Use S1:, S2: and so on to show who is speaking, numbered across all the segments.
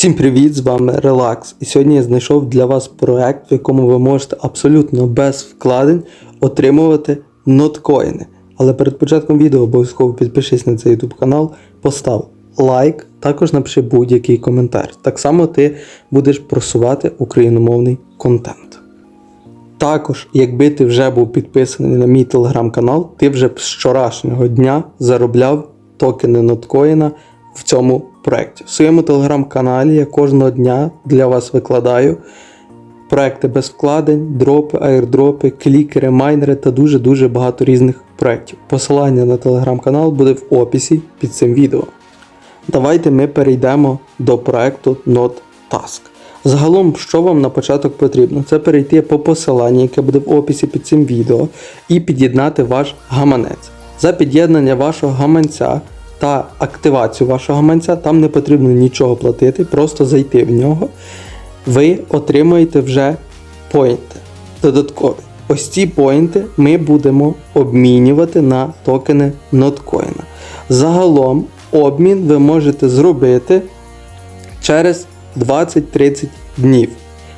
S1: Всім привіт! З вами Relax. І сьогодні я знайшов для вас проект, в якому ви можете абсолютно без вкладень отримувати ноткоїни. Але перед початком відео обов'язково підпишись на цей YouTube канал, постав лайк, також напиши будь-який коментар. Так само ти будеш просувати україномовний контент. Також, якби ти вже був підписаний на мій телеграм-канал, ти вже з вчорашнього дня заробляв токени ноткоїна в цьому проєкті. В своєму телеграм-каналі я кожного дня для вас викладаю проекти без вкладень, дропи, аірдропи, клікери, майнери та дуже-дуже багато різних проєктів. Посилання на телеграм-канал буде в описі під цим відео. Давайте ми перейдемо до проекту NotTask. Загалом, що вам на початок потрібно? Це перейти по посиланню, яке буде в описі під цим відео, і під'єднати ваш гаманець. За під'єднання вашого гаманця та активацію вашого гаманця там не потрібно нічого платити, просто зайти в нього. Ви отримаєте вже поінти додаткові. Ось ці поінти ми будемо обмінювати на токени ноткоїна. Загалом обмін ви можете зробити через 20-30 днів.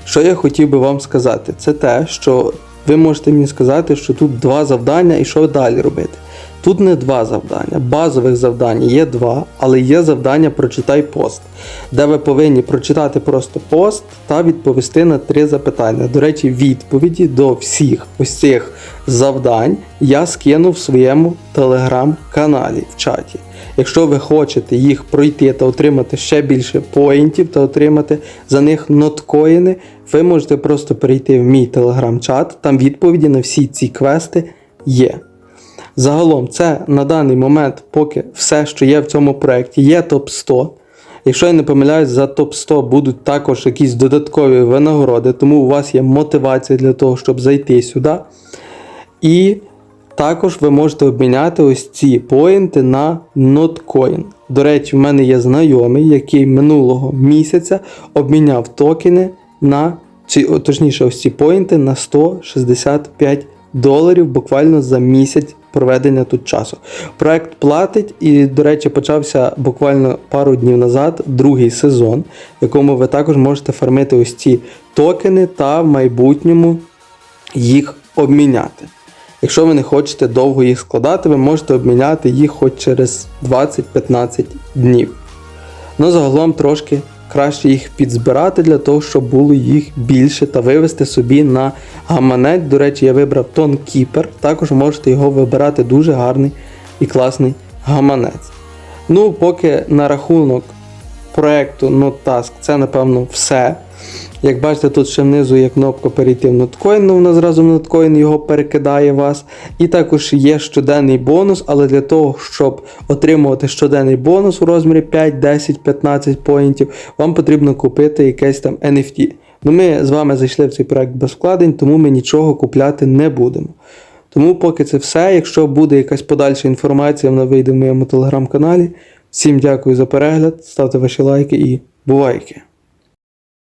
S1: Що я хотів би вам сказати, це те, що ви можете мені сказати, що тут два завдання і що далі робити. Тут не два завдання. Базових завдань є два, але є завдання прочитай пост, де ви повинні прочитати просто пост та відповісти на три запитання. До речі, відповіді до всіх ось цих завдань я скинув в своєму телеграм-каналі в чаті. Якщо ви хочете їх пройти та отримати ще більше поінтів та отримати за них ноткоїни, ви можете просто перейти в мій телеграм-чат, там відповіді на всі ці квести є. Загалом, це на даний момент поки все, що є в цьому проєкті, є топ-100. Якщо я не помиляюсь, за топ-100 будуть також якісь додаткові винагороди, тому у вас є мотивація для того, щоб зайти сюди. І також ви можете обміняти ось ці поінти на ноткоін. До речі, в мене є знайомий, який минулого місяця обміняв токени на ці, точніше, ось ці поінти на 165 доларів буквально за місяць проведення тут часу. Проект платить і, до речі, почався буквально пару днів назад другий сезон, в якому ви також можете фармити ось ці токени та в майбутньому їх обміняти. Якщо ви не хочете довго їх складати, ви можете обміняти їх хоч через 20-15 днів. Ну, загалом трошки краще їх підзбирати для того, щоб було їх більше та вивести собі на гаманець. До речі, я вибрав Тон Кіпер, також можете його вибирати дуже гарний і класний гаманець. Ну, поки на рахунок проекту NotTask це напевно все. Як бачите, тут ще внизу є кнопка перейти в ноткоін, ну вона зразу в ноткоін його перекидає вас. І також є щоденний бонус, але для того, щоб отримувати щоденний бонус у розмірі 5, 10, 15 поінтів, вам потрібно купити якесь там NFT. Ну ми з вами зайшли в цей проект без вкладень, тому ми нічого купляти не будемо. Тому поки це все. Якщо буде якась подальша інформація, вона вийде в моєму телеграм-каналі. Всім дякую за перегляд, ставте ваші лайки і бувайки!